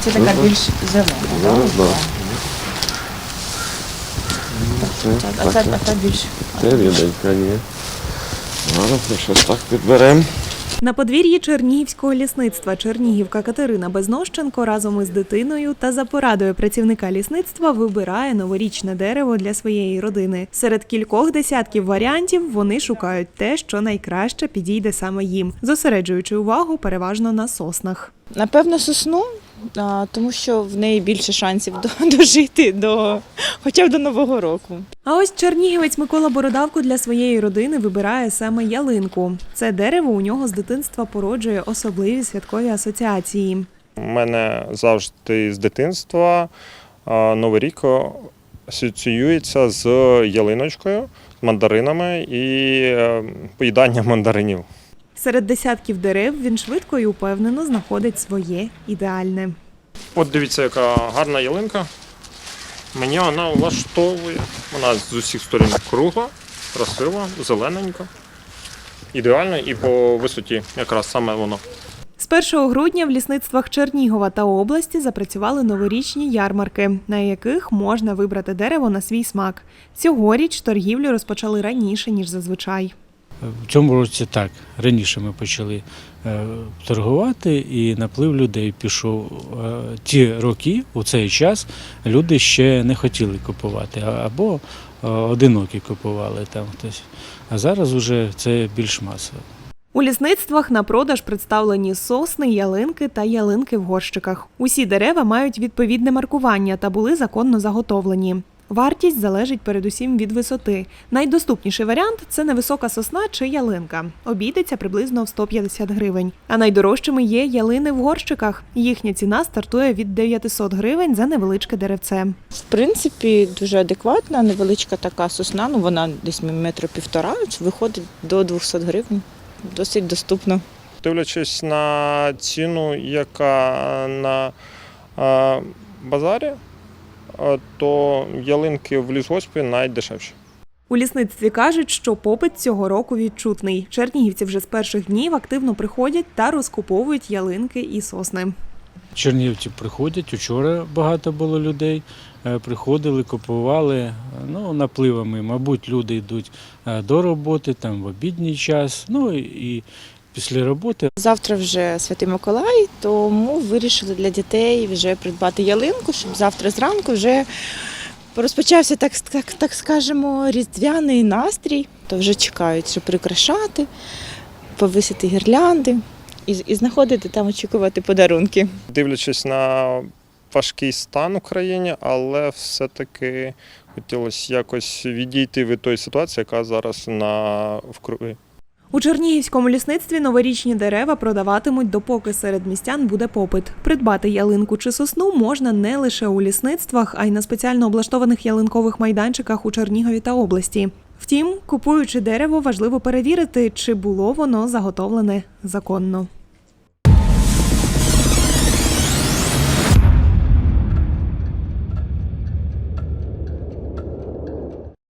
Це така більш зелена, Зараз, так? Це А це, так, а це більш це ріденька, ні. Зараз ми щось так підберемо. На подвір'ї Чернігівського лісництва Чернігівка Катерина Безнощенко разом із дитиною та за порадою працівника лісництва вибирає новорічне дерево для своєї родини. Серед кількох десятків варіантів вони шукають те, що найкраще підійде саме їм, зосереджуючи увагу переважно на соснах. Напевно, сосну, а, тому що в неї більше шансів до- дожити до хоча б до Нового року. А ось чернігівець Микола Бородавко для своєї родини вибирає саме ялинку. Це дерево у нього з дитинства породжує особливі святкові асоціації. У мене завжди з дитинства Новий рік асоціюється з ялиночкою, мандаринами і е, поїданням мандаринів. Серед десятків дерев він швидко і упевнено знаходить своє ідеальне. От дивіться, яка гарна ялинка. Мені вона влаштовує. Вона з усіх сторін кругла, красива, зелененька. Ідеально і по висоті якраз саме воно. З 1 грудня в лісництвах Чернігова та області запрацювали новорічні ярмарки, на яких можна вибрати дерево на свій смак. Цьогоріч торгівлю розпочали раніше ніж зазвичай. В цьому році так. Раніше ми почали е, торгувати і наплив людей пішов. Е, Ті роки, у цей час, люди ще не хотіли купувати, або е, одинокі купували там хтось. А зараз уже це більш масово. У лісництвах на продаж представлені сосни, ялинки та ялинки в горщиках. Усі дерева мають відповідне маркування та були законно заготовлені. Вартість залежить передусім від висоти. Найдоступніший варіант це невисока сосна чи ялинка. Обійдеться приблизно в 150 гривень. А найдорожчими є ялини в горщиках. Їхня ціна стартує від 900 гривень за невеличке деревце. В принципі, дуже адекватна, невеличка така сосна, ну вона десь метра півтора, виходить до 200 гривень. Досить доступно. Дивлячись на ціну, яка на базарі, а, то ялинки в лісгоспі найдешевші. У лісництві кажуть, що попит цього року відчутний. Чернігівці вже з перших днів активно приходять та розкуповують ялинки і сосни. Чернігівці приходять, учора багато було людей, е, приходили, купували. Ну, напливами, мабуть, люди йдуть е, до роботи, там в обідній час, ну і після роботи Завтра вже Святий Миколай, тому вирішили для дітей вже придбати ялинку, щоб завтра зранку вже розпочався, так, так, так скажемо, різдвяний настрій. То вже чекають, щоб прикрашати, повисити гірлянди і, і знаходити там, очікувати подарунки. Дивлячись на важкий стан в Україні, але все-таки хотілося якось відійти від тої ситуації, яка зараз на вкруги. У Чернігівському лісництві новорічні дерева продаватимуть, допоки серед містян буде попит. Придбати ялинку чи сосну можна не лише у лісництвах, а й на спеціально облаштованих ялинкових майданчиках у Чернігові та області. Втім, купуючи дерево, важливо перевірити, чи було воно заготовлене законно.